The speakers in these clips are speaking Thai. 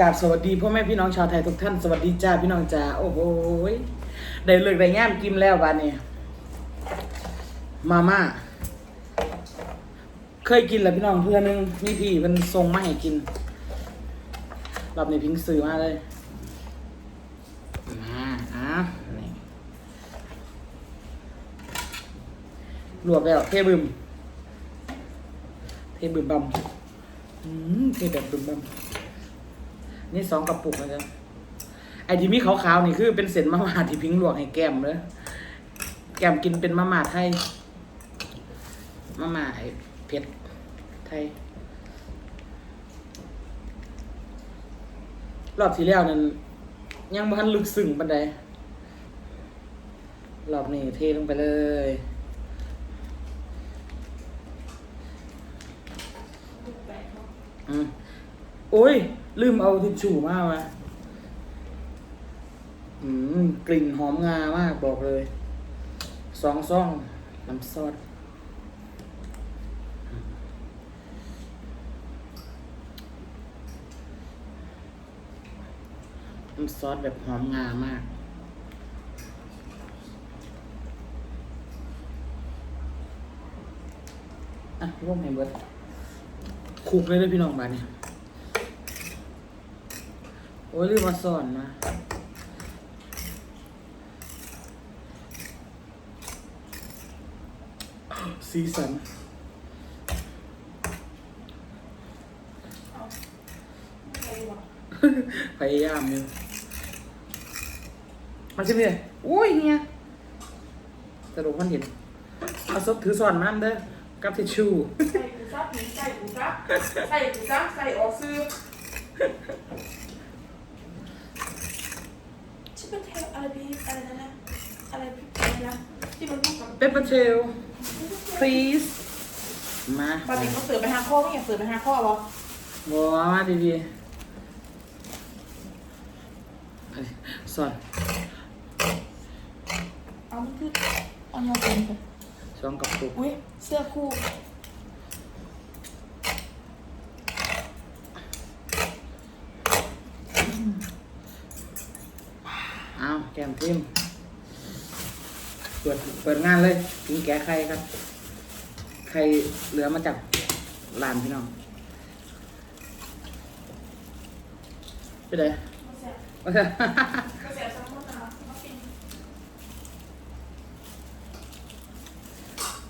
กราบสวัสดีพ่อแม่พี่น้องชาวไทยทุกท่านสวัสดีจ้าพี่น้องจ้าโอ้โหได้เลิกได้งามกินแล้ววันนี้มาม่าเคยกินแล้วพี่น้องเพื่อนนึงนี่พี่มันส่งมาให้กินรอบในี้พิงซื้อมาเลยมาอะนี่ลวกแล้วเทบึมเทบึมบำอืมเทแบบบึมบำ นี่สองกระปุกนะจ๊ะไอ้ที่มีขาวๆนี่คือเป็นเศษมะม่าที่พิงหลวกให้แก้มเลยแก้มกินเป็นมะม่าไทยมะม่าไอ้เผ็ดไทยรอบที่แล้วนั้นยังบ่ทันลึกซึ้งปานใดรอบนี้เทลงไปเลยอืมโอ้ย ลืมเอาทิชชู่มากวะอืมกลิ่นหอมงามากบอกเลย สองซ่องน้ำซอสน้ำซอสแบบหอมงามากอะร่วมให้เบิดคลุกเลยเลยพี่น้องบ้าเนี่ย อ้ยลืมมาสอนนะสีสันพยายามอยู่มาชิมเลยโอ้ยเฮียสรุปมันเห็นเอาซบถือสอนน้ำเด้อกับทิชชู่ใส่กูซับใส่กูซับใส่กูซับใส่ออกซื้อ เป็นเทลอะไรพี่อะไรนะนะอะไรพี่อะไรนะที่มันพูดกับ เปปเปอร์เชล please มาปกติเขาเสือไปหาข้อไม่อยากเสือไปหาข้อหรอบัวมาดีๆเอาดิสอนเอามันคือเอาเงาเป็นไปสองกับปุกอุ้ยเสื้อคู่ เอาแก้มทิมเปิดเปิดงานเลยกินแกะไข่ครับไข่เหลือมาจากร้านพี่น้องไปไหนมาเถอะแสบซ้ำมาตามากิน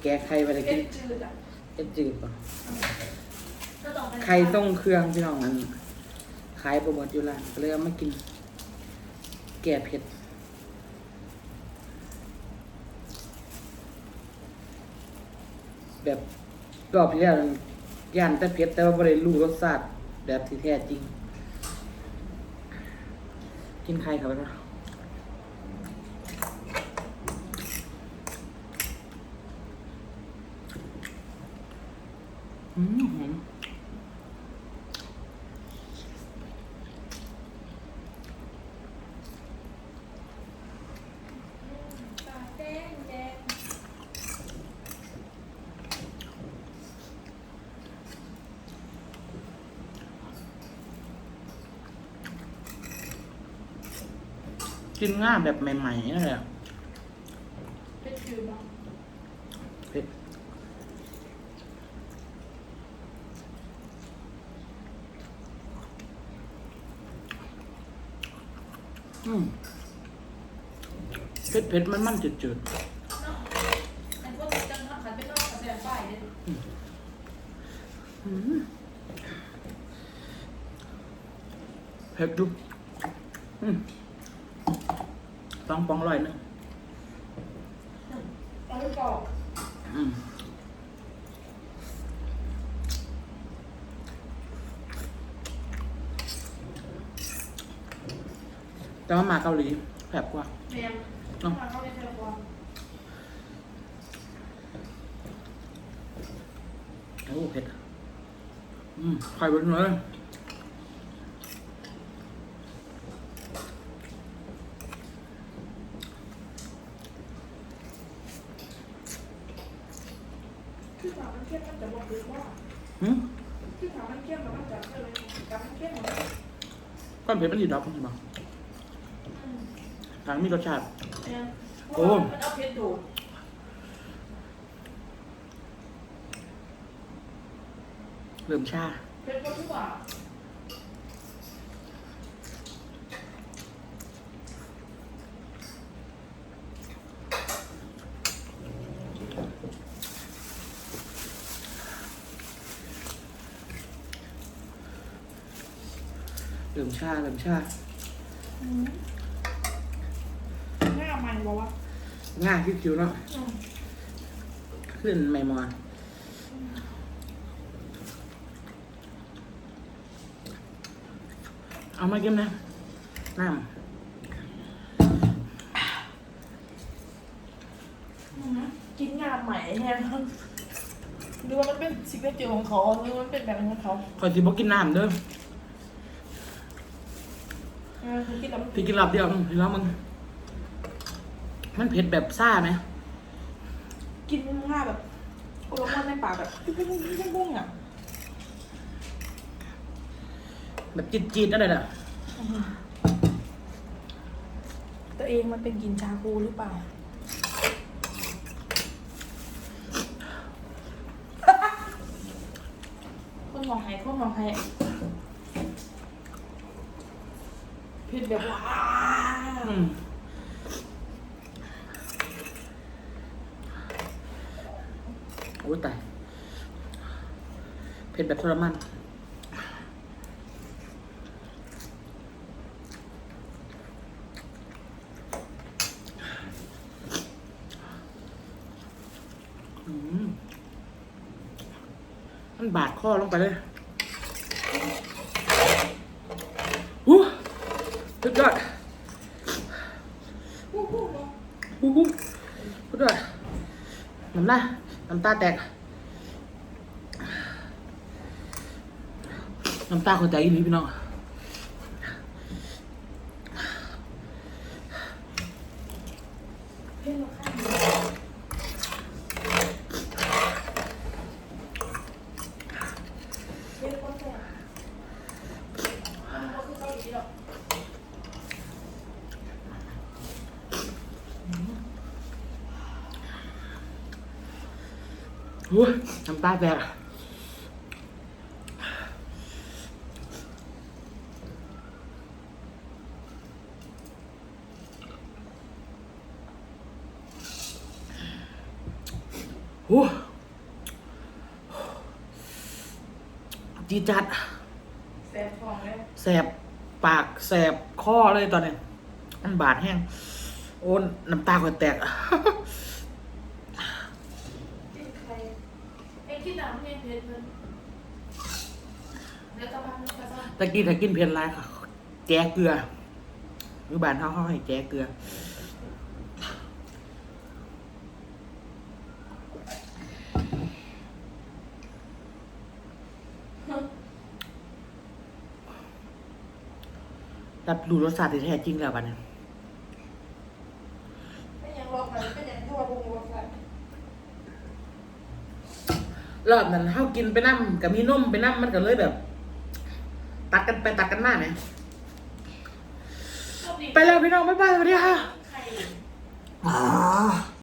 แกะไข่ไปเลยกินจืดอะเอ็ดจืดป่ะก็ต้อนไข่ต้งเครื่องพี่น้องอันขายโปรโมทอยู่ร้านก็เลยเอามากิน แก่เผ็ด แบบรอบที่แล้วย่านแต่เผ็ดแต่ว่าไม่ได้รู้รสชาติแบบที่แท้จริง กินใครครับนะอืมหอม แดงแดง กินง่ายแบบใหม่ๆนั่นแหละเผ็ดจืดมั้งเผ็ดอืมเผ็ดเผ็ดมันมันจืดจืดเนาะอันพวกจังขันเป็นนอกกระแสไฟเนี่ยๆอืมเผ็ดดุอืม ต้องปองอร่อยหนึงเอาไปปอกอืมแต่ว่ามาเกาหลีแผบกว่าแมงเนาะมาเข้าในเทเลฟอนโอ้เผ็ด อืมไข่เบนเลย คือถามมันเข้มมันจะบอกเลยว่า หืม คือถามมันเข้มแล้วมันจะเลยกับมันเข้มเหมือนกันความเผ็ดมันดีดอกคุณบอกอืมทางมีรสชาติเนี่ยโอ้ มันเอาเพชรดูดเริ่มชาเพชรก็ทุกว่า มชาเริ่มชาหน้ามันบอกว่าง่ายคิวๆเนาะอืมขึ้นไม่มอนเอามากินนะน้อืมกินงาใหม่แฮะหรือว่ามันเป็นซิกเนเจอร์ของเขาหรือว่ามันเป็นแบบของเขาำคอยสิบอกกินน้ำเด้อ เออคือกินแล้วมันพี่กินรอบเดียวมึงพี่แล้วมึงมันเผ็ดแบบซ่าไหมกินง่ายแบบโอ้ลงมาในปากแบบปุ้งปุ้งปุ้งปุ้งปุ้งอะแบบจีดๆอะไรน่ะอืมตัวเองมันเป็นกลินชาคูหรือเปล่า คนมองให้คนมองให้ผิดแบบว้าอืมโอ้ยตายเผ็ดแบบทรมานอืมมันบาดคอลงไปเลยอู้ สุดยอดวู้วู้อู้หูสุดยอดน้ำลายน้ำตาแตก น้ำตาคนใจอีหลีพี่น้องเราข้ามเพ่งคนแก่มันก็คือเกาหลีหรอก อู้น้ำตาแตกโอ้จีดจัด แสบท้องเลยแสบปากแสบคอเลยตอนนี้มันบาดแห้ง โอ้น้ำตาก็แตก จิ้มใคร เอ็งคิดหนังเพียนเพชรมันแล้วก็พักนึงก็ต้องตะกี้ถ้ากินเพียนไรค่ะแจ้เกลืออยู่บ้านเขาเขาให้แจ้เกลือ รับรู้รสชาติที่แท้จริงแล้วบัดนี้เป็นอย่างรอกกันเป็นอย่างที่ว่าบุงรอกกัน รอบนั้นเฮากินไปน้ำกับมีนมไปน้ำมันก็เลยแบบ ตัดกันไปตัดกันมาไหมโชคดีไปแล้วพี่น้องบ๊ายบายสวัสดีค่ะใครอ่า